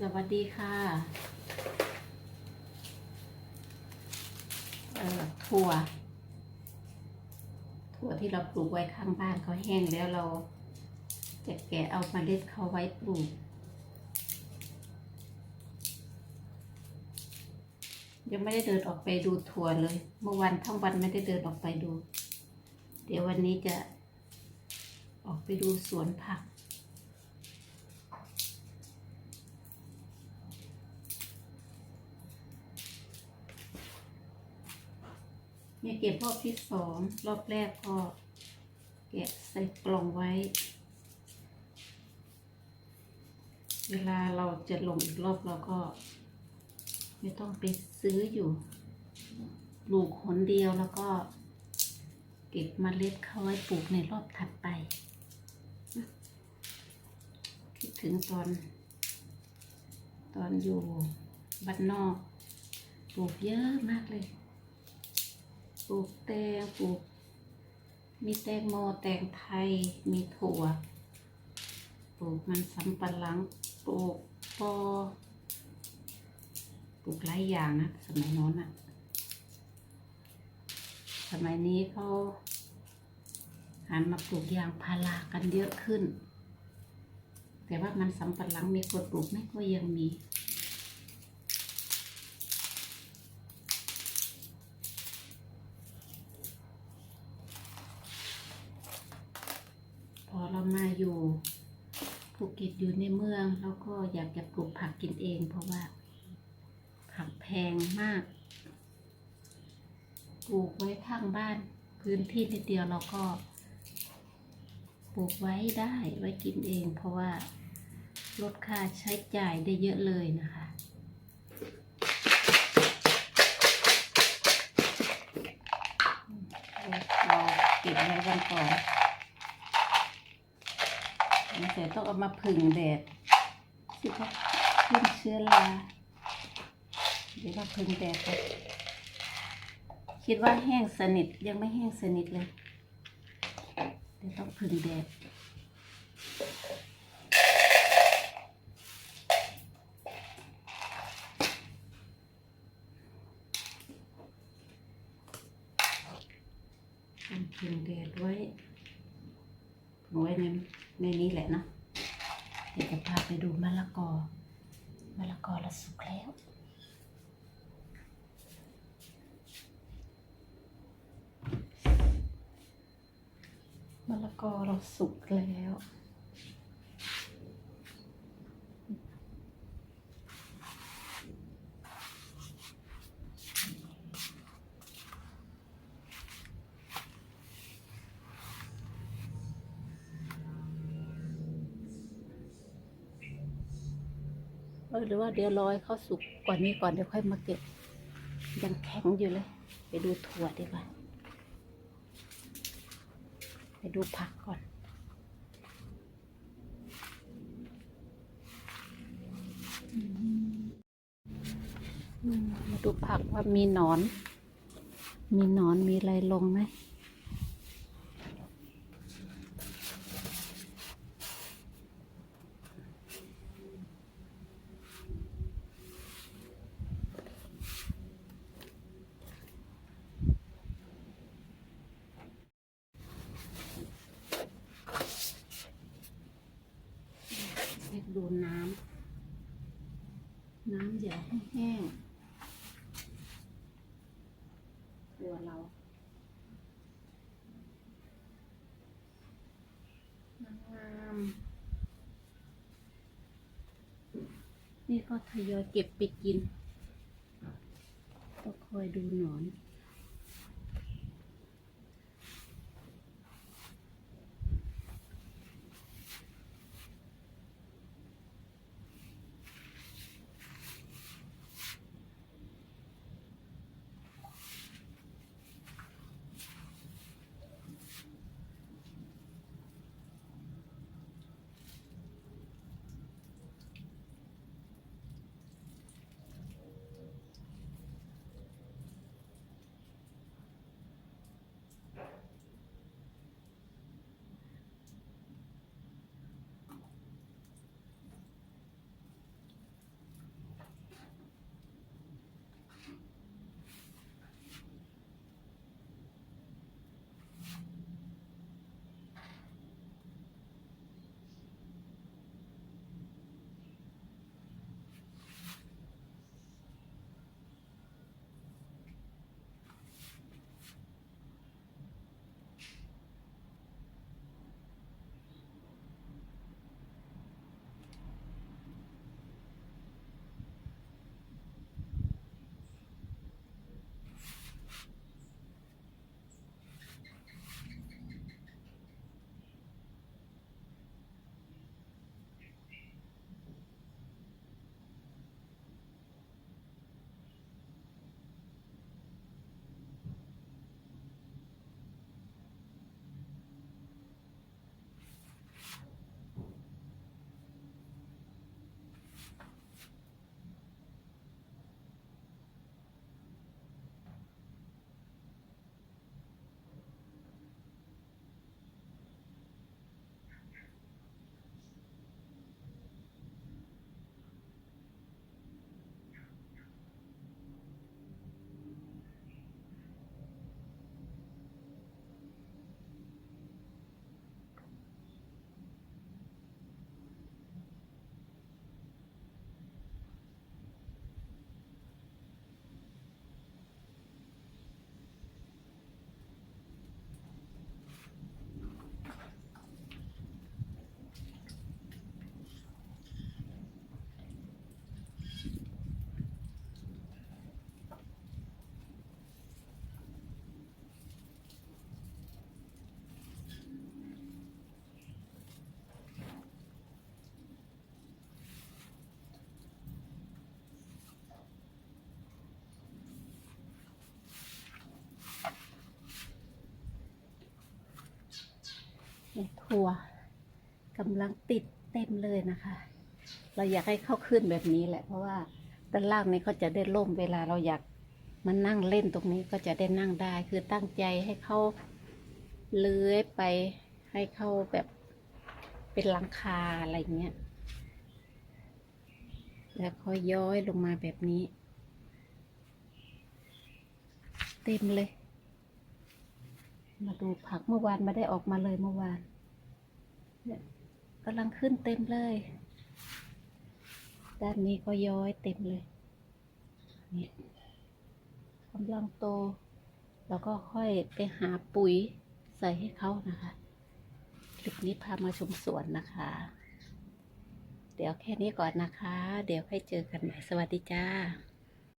สวัสดีค่ะถั่ว ถั่วที่เราปลูกไว้ข้างบ้านเขาแห้งแล้วเราจะแกะเอามาเล็ดเขาไว้ปลูก ยังไม่ได้เดินออกไปดูถั่วเลย เมื่อวันทั้งวันไม่ได้เดินออกไปดู เดี๋ยววันนี้จะออกไปดูสวนผัก เนี่ยเก็บรอบที่สองรอบแรกก็แกะใส่กล่องไว้ เวลาเราจะลงอีกรอบเราก็ ไม่ต้องไปซื้ออยู่ปลูกหนเดียวแล้วก็ เก็บมเมล็ดเข้าไว้ปลูกในรอบถัดไป คิดถึงตอน ตอนอยู่บ้านนอก ปลูกเยอะมากเลย ปลูกแตงปลูก มีแตงโมแตงไทย มีถั่ว ปลูกมันสำปะหลัง ปลูกปอ ปลูกหลายอย่างนะ สมัยโน้นอะสมัยนี้เขาหันมาปลูกยางพารากันเยอะขึ้น แต่ว่ามันสำปะหลังมีคนปลูกไหมก็ยังมี พอเรามาอยู่ภูเก็ต อยู่ในเมืองแล้วก็อยากจะปลูกผักกินเอง เพราะว่า ผักแพงมาก ปลูกไว้ข้างบ้าน พื้นที่นิดเดียวเราก็ปลูกไว้ได้ไว้กินเอง เพราะว่าลดค่าใช้จ่ายได้เยอะเลยนะคะ เราเก็บไว้วันก่อน แต่ต้องเอามาผึ่งแดดสิเขาขึ้นเชื้อราเดี๋ยวมาผึ่งแดดคิดว่าแห้งสนิทยังไม่แห้งสนิทเลยเดี๋ยวต้องผึ่งแดด ต้องผึ่งแดดไว้ผึ่งไว้ใน ในนี้แหละนะเดี๋ยวจะพาไปดูมะละกอมะละกอเราสุกแล้วมะละกอเราสุกแล้ว หรือว่าเดี๋ยวรอให้เขาสุกกว่านี้ก่อนเดี๋ยวค่อยมาเก็บ ยังแข็งอยู่เลย ไปดูถั่วดีกว่าไปดูผักก่อนมมาดูผักว่ามีหนอน มีหนอนมีอะไรลงไหม เช็คดูน้ำ น้ำอย่าให้แห้งตัวเรา งามนี่ก็ทยอยเก็บไปกิน ก็คอยดูหนอน ถั่วกำลังติดเต็มเลยนะคะ เราอยากให้เข้าขึ้นแบบนี้แหละ เพราะว่าด้านล่างนี้เขาจะได้ร่มเวลาเราอยากมานั่งเล่นตรงนี้ก็จะได้นั่งได้ คือตั้งใจให้เขาเลื้อยไปให้เข้าแบบเป็นหลังคาอะไรเงี้ย แล้วค่อยย้อยลงมาแบบนี้ เต็มเลย มาดูผักเมื่อวานมาได้ออกมาเลยเมื่อวาน กำลังขึ้นเต็มเลย ด้านนี้ก็ย้อยเต็มเลยนี่กำลังโต แล้วก็ค่อยไปหาปุ๋ยใส่ให้เขานะคะ คลิปนี้พามาชมสวนนะคะ เดี๋ยวแค่นี้ก่อนนะคะ เดี๋ยวให้เจอกันใหม่ สวัสดีจ้า